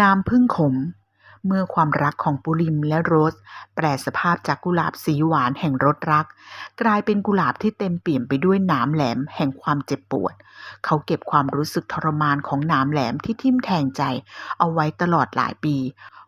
น้ำผึ้งขม เมื่อความรักของปุริมและโรส แปรสภาพจากกุหลาบสีหวานแห่งรสรัก กลายเป็นกุหลาบที่เต็มเปี่ยมไปด้วยหนามแหลมแห่งความเจ็บปวด เขาเก็บความรู้สึกทรมานของหนามแหลมที่ทิ่มแทงใจ เอาไว้ตลอดหลายปี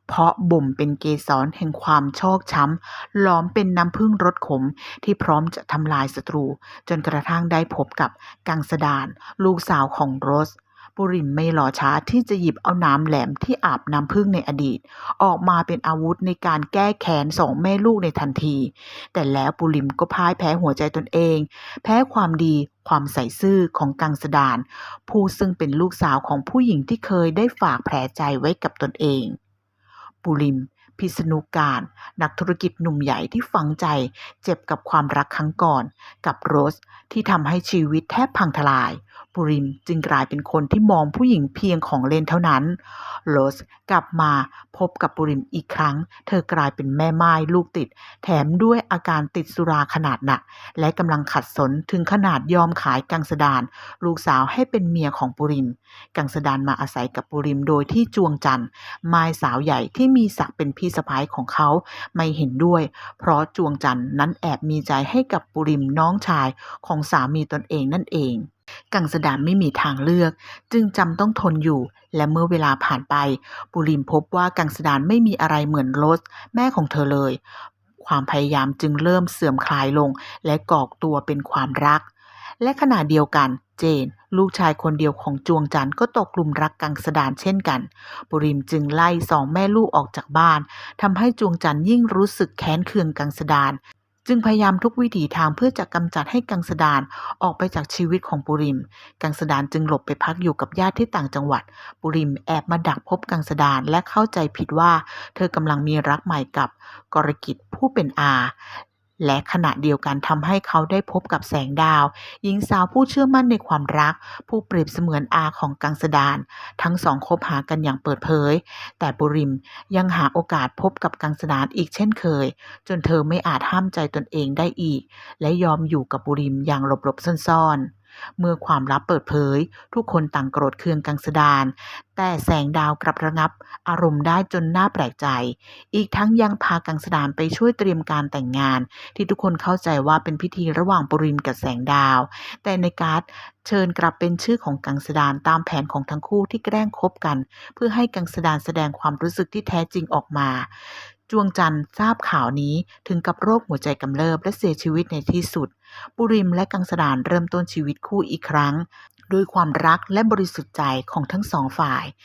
เพราะบ่มเป็นเกสรแห่งความชอกช้ำหลอมเป็นน้ำผึ้งรสขมที่พร้อมจะทำลายศัตรู จนกระทั่งได้พบกับกังสดาน ลูกสาวของโรส ปุริมไม่รอช้าที่จะหยิบเอาน้ำแหลมที่อาบน้ำผึ้งในอดีต ออกมาเป็นอาวุธในการแก้แค้นสองแม่ลูกในทันที แต่แล้วปุริมก็พ่ายแพ้หัวใจตนเอง แพ้ความดีความใส่ซื่อของกังสดาน ผู้ซึ่งเป็นลูกสาวของผู้หญิงที่เคยได้ฝากแผลใจไว้กับตนเอง ปุริมพิษณุการ นักธุรกิจหนุ่มใหญ่ที่ฝังใจ เจ็บกับความรักครั้งก่อน กับโรสที่ทำให้ชีวิตแทบพังทลาย ปุริมจึงกลายเป็นคนที่มองผู้หญิงเพียงของเล่นเท่านั้น โรสกลับมาพบกับปุริมอีกครั้ง เธอกลายเป็นแม่ไม้ลูกติด แถมด้วยอาการติดสุราขนาดหนัก และกำลังขัดสนถึงขนาดยอมขายกังสดาน ลูกสาวให้เป็นเมียของปุริม กังสดานมาอาศัยกับปุริมโดยที่จวงจันทร์ไม้สาวใหญ่ที่มีศักดิ์เป็นพี่สะพ้ายของเขาไม่เห็นด้วย เพราะจวงจันทร์นั้นแอบมีใจให้กับปุริมน้องชายของสามีตนเองนั่นเอง กังสดานไม่มีทางเลือก จึงจำต้องทนอยู่ และเมื่อเวลาผ่านไป ปุริมพบว่ากังสดานไม่มีอะไรเหมือนโรสแม่ของเธอเลย ความพยายามจึงเริ่มเสื่อมคลายลง และก่อตัวเป็นความรัก และขณะเดียวกันเจน ลูกชายคนเดียวของจวงจันทร์ก็ตกหลุมรักกังสดานเช่นกัน ปุริมจึงไล่สองแม่ลูกออกจากบ้านทำให้จวงจันทร์ยิ่งรู้สึกแค้นเคืองกังสดาน จึงพยายามทุกวิถีทางเพื่อจะกำจัดให้กังสดานออกไปจากชีวิตของปุริม กังสดานจึงหลบไปพักอยู่กับญาติที่ต่างจังหวัด ปุริมแอบมาดักพบกังสดานและเข้าใจผิดว่า เธอกำลังมีรักใหม่กับกรกิจผู้เป็นอา และขณะเดียวกันทำให้เขาได้พบกับแสงดาว หญิงสาวผู้เชื่อมั่นในความรัก ผู้เปรียบเสมือนอาของกังสดาน ทั้งสองคบหากันอย่างเปิดเผย แต่บุริมยังหาโอกาสพบกับกังสดานอีกเช่นเคย จนเธอไม่อาจห้ามใจตนเองได้อีก และยอมอยู่กับบุริมอย่างหลบๆซ่อนๆ เมื่อความลับเปิดเผย ทุกคนต่างโกรธเคืองกังสดาน แต่แสงดาวกลับระงับ อารมณ์ได้จนน่าแปลกใจ อีกทั้งยังพากังสดานไปช่วยเตรียมการแต่งงาน ที่ทุกคนเข้าใจว่าเป็นพิธีระหว่างปุริมกับแสงดาว แต่ในการ์ดเชิญกลับเป็นชื่อของกังสดานตามแผนของทั้งคู่ที่แกล้งคบกัน เพื่อให้กังสดานแสดงความรู้สึกที่แท้จริงออกมา จวงจันทร์ทราบข่าวนี้ถึงกับโรคหัวใจกำเริบและเสียชีวิตในที่สุด ปุริมและกังสดานเริ่มต้นชีวิตคู่อีกครั้ง ด้วยความรักและบริสุทธิ์ใจของทั้งสองฝ่าย